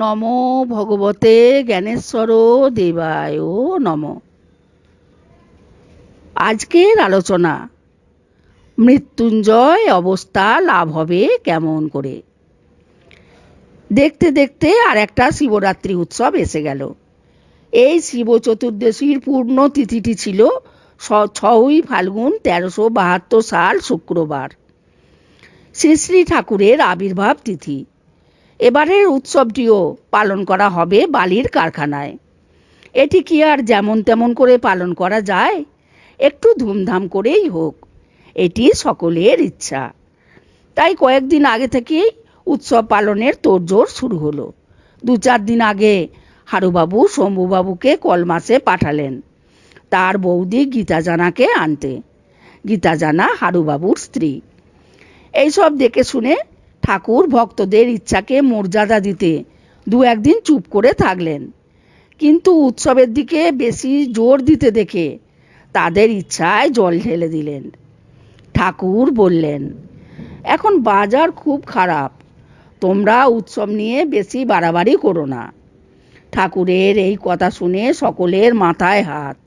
নম ভগবতে জ্ঞানেশ্বর দেবায় নম। আজকের আলোচনা, মৃত্যুঞ্জয় অবস্থা লাভ হবে কেমন করে? দেখতে দেখতে আর একটা শিবরাত্রি উৎসব এসে গেল। এই শিব চতুর্দশীর পূর্ণ তিথিটি ছিল ছয়ই ফাল্গুন তেরোশো বাহাত্তর সাল শুক্রবার। শ্রী শ্রী ঠাকুরের আবির্ভাব তিথি। এবারের উৎসবটিও পালন করা হবে বালির কারখানায়। এটি কি আর যেমন তেমন করে পালন করা যায়? একটু ধুমধাম করেই হোক, এটি সকলের ইচ্ছা। তাই কয়েকদিন আগে থেকেই উৎসব পালনের তোড়জোড় শুরু হলো। দু চার দিন আগে হারুবাবু, শম্ভুবাবুকে কলমাসে পাঠালেন, তার বৌদি গীতা জানাকে আনতে। গীতা জানা হারুবাবুর স্ত্রী। এইসব দেখে শুনে ঠাকুর ভক্তদের ইচ্ছাকে মর্যাদা দিতে দু একদিন চুপ করে থাকলেন। কিন্তু উৎসবের দিকে বেশি জোর দিতে দেখে তাদের ইচ্ছায় জল ঢেলে দিলেন। ঠাকুর বললেন, এখন বাজার খুব খারাপ, তোমরা উৎসব নিয়ে বেশি বাড়াবাড়ি করো না। ঠাকুরের এই কথা শুনে সকলের মাথায় হাত।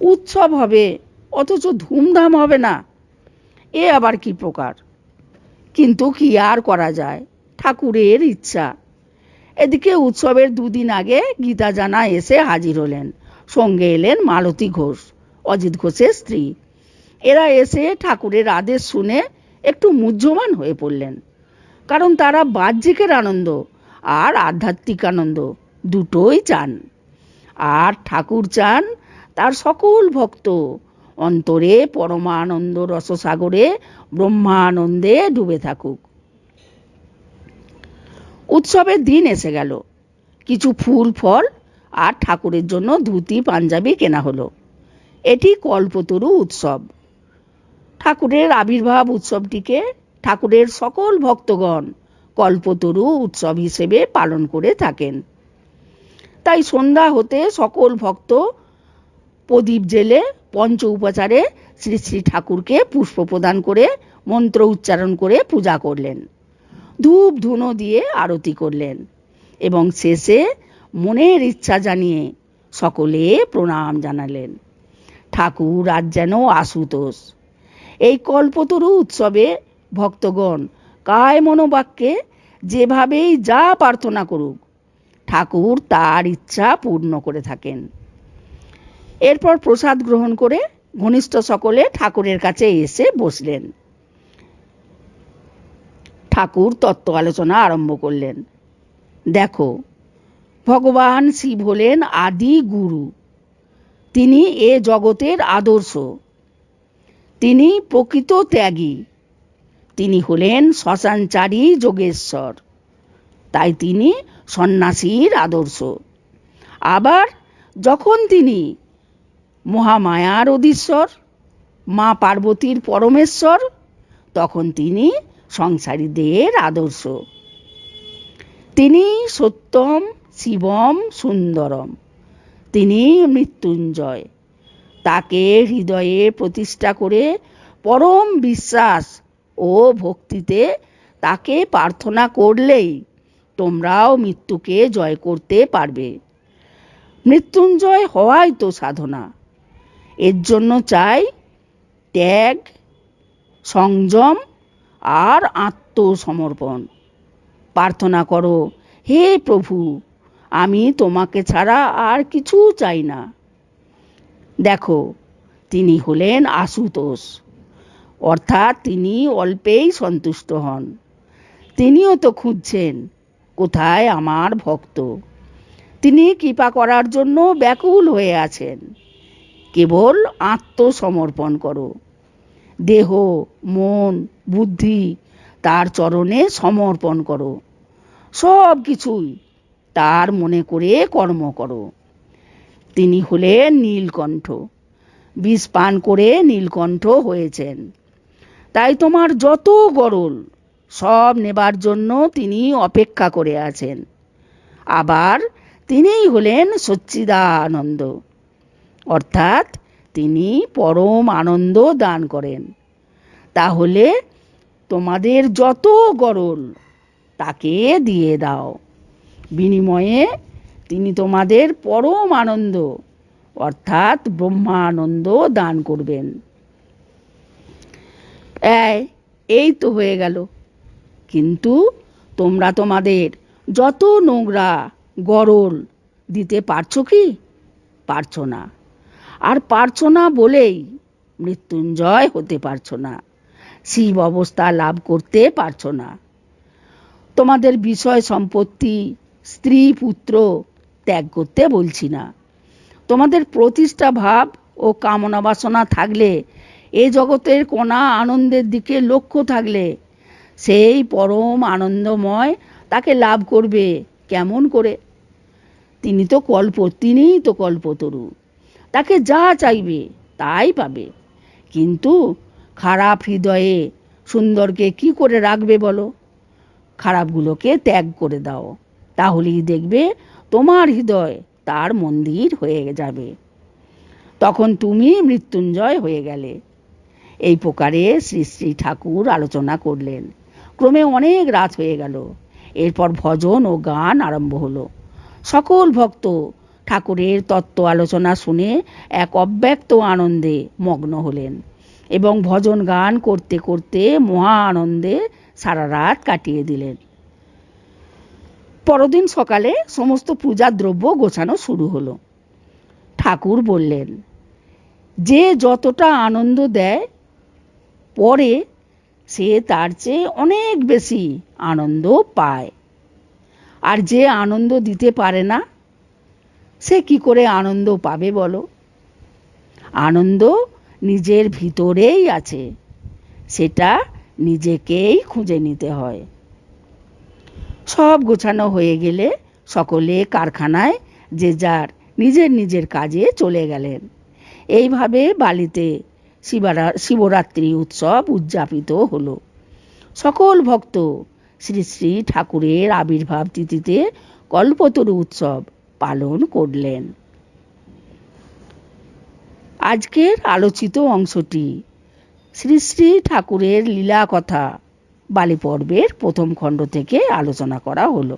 উৎসব হবে, অথচ ধুমধাম হবে না, এ আবার কি প্রকার? কিন্তু কি আর করা যায়? ঠাকুরের ইচ্ছা। এদিকে উৎসবের দুদিন আগে গীতা জানা এসে হাজির হলেন। সঙ্গে এলেন মালতী ঘোষ, অজিত ঘোষের স্ত্রী। এরা এসে ঠাকুরের আদেশ শুনে একটু মুহ্যমান হয়ে পড়লেন। কারণ তারা বাহ্যিকের আনন্দ আর আধ্যাত্মিক আনন্দ দুটোই চান। আর ঠাকুর চান তার সকল ভক্ত অন্তরে পরমানন্দ রসসাগরে ব্রহ্মানন্দে ডুবে থাকুক। উৎসবের দিন এসে গেল। কিছু ফুল, ফল আর ঠাকুরের জন্য ধুতি, পাঞ্জাবি কেনা হলো। এটি কল্পতরু উৎসব। ঠাকুরের আবির্ভাব উৎসবটিকে ঠাকুরের সকল ভক্তগণ কল্পতরু উৎসব হিসেবে পালন করে থাকেন। তাই সন্ধ্যা হতে সকল ভক্ত প্রদীপ জেলে পঞ্চ উপাচারে শ্রী শ্রী ঠাকুরকে পুষ্প প্রদান করে, মন্ত্র উচ্চারণ করে পূজা করলেন। ধূপ ধুনো দিয়ে আরতি করলেন এবং শেষে মনের ইচ্ছা জানিয়ে সকলে প্রণাম জানালেন। ঠাকুর আজ যেন আশুতোষ। এই কল্পতরু উৎসবে ভক্তগণ কায় মনোবাক্যে যেভাবেই যা প্রার্থনা করুক, ঠাকুর তার ইচ্ছা পূর্ণ করে থাকেন। এরপর প্রসাদ গ্রহণ করে ঘনিষ্ঠ সকলে ঠাকুরের কাছে এসে বসলেন। ঠাকুর তত্ত্ব আলোচনা আরম্ভ করলেন। দেখো, ভগবান শিব হলেন আদি গুরু। তিনি এ জগতের আদর্শ। তিনি প্রকৃত ত্যাগী। তিনি হলেন শ্মশানচারী যোগেশ্বর। তাই তিনি সন্ন্যাসীর আদর্শ। আবার যখন তিনি মহামায়ার অধীশ্বর, মা পার্বতীর পরমেশ্বর, তখন তিনি সংসারীদের আদর্শ। তিনি সত্যম, শিবম, সুন্দরম। তিনি মৃত্যুঞ্জয়। তাকে হৃদয়ে প্রতিষ্ঠা করে পরম বিশ্বাস ও ভক্তিতে তাকে প্রার্থনা করলেই তোমরাও মৃত্যুকে জয় করতে পারবে। মৃত্যুঞ্জয় হওয়াই তো সাধনা। এর জন্য চাই ত্যাগ, সংযম আর আত্মসমর্পণ। প্রার্থনা করো, হে প্রভু, আমি তোমাকে ছাড়া আর কিছু চাই না। দেখো, তিনি হলেন আশুতোষ, অর্থাৎ তিনি অল্পেই সন্তুষ্ট হন। তিনিও তো খুঁজছেন, কোথায় আমার ভক্ত? তিনি কৃপা করার জন্য ব্যাকুল হয়ে আছেন। কেবল আত্মসমর্পণ করো। দেহ, মন, বুদ্ধি তার চরণে সমর্পণ করো। সব কিছুই তার মনে করে কর্ম করো। তিনি হলেন নীলকণ্ঠ। বিষ পান করে নীলকণ্ঠ হয়েছেন। তাই তোমার যত গরল সব নেবার জন্য তিনি অপেক্ষা করে আছেন। আবার তিনিই হলেন সচ্চিদানন্দ। অর্থাৎ তিনি পরম আনন্দ দান করেন। তাহলে তোমাদের যত গরল, তাকে দিয়ে দাও। বিনিময়ে তিনি তোমাদের পরম আনন্দ, অর্থাৎ ব্রহ্মানন্দ দান করবেন। এই তো হয়ে গেল। কিন্তু তোমরা তোমাদের যত নোংরা গরল দিতে পারছ কি? পারছ না। আর পারছ না বলেই মৃত্যুঞ্জয় হতে পারছ না। শিব অবস্থা লাভ করতে পারছ না। তোমাদের বিষয় সম্পত্তি, স্ত্রী, পুত্র ত্যাগ করতে বলছি না। তোমাদের প্রতিষ্ঠা ভাব ও কামনা বাসনা থাকলে, এ জগতের কোনা আনন্দের দিকে লক্ষ্য থাকলে, সেই পরম আনন্দময় তাকে লাভ করবে কেমন করে? তিনি তো কল্প, তিনিই তো কল্পতরু। তাকে যা চাইবে তাই পাবে। কিন্তু খারাপ হৃদয়ে সুন্দরকে কি করে রাখবে বলো? খারাপগুলোকে ত্যাগ করে দাও, তাহলেই দেখবে তোমার হৃদয় তার মন্দির হয়ে যাবে। তখন তুমি মৃত্যুঞ্জয় হয়ে গেলে। এই প্রকারে শ্রী শ্রী ঠাকুর আলোচনা করলেন। ক্রমে অনেক রাত হয়ে গেল। এরপর ভজন ও গান আরম্ভ হলো। সকল ভক্ত ঠাকুরের তত্ত্ব আলোচনা শুনে এক অব্যক্ত আনন্দে মগ্ন হলেন এবং ভজন গান করতে করতে মহা আনন্দে সারা রাত কাটিয়ে দিলেন। পরদিন সকালে সমস্ত পূজার দ্রব্য গোছানো শুরু হলো। ঠাকুর বললেন, যে যতটা আনন্দ দেয়, পরে সে তার চেয়ে অনেক বেশি আনন্দ পায়। আর যে আনন্দ দিতে পারে না সে কি করে আনন্দ পাবে বলো? আনন্দ নিজের ভিতরেই আছে, সেটা নিজেকেই খুঁজে নিতে হয়। সব গোছানো হয়ে গেলে সকলে কারখানায় যে যার নিজের নিজের কাজে চলে গেলেন। এইভাবে বালিতে শিবারা, শিবরাত্রি উৎসব উদযাপিত হলো। সকল ভক্ত শ্রী শ্রী ঠাকুরের আবির্ভাব তিথিতে কল্পতরু উৎসব পালন করলেন। আজকের আলোচিত অংশটি শ্রী শ্রী ঠাকুরের লীলা কথা বালি পর্বের প্রথম খণ্ড থেকে আলোচনা করা হলো।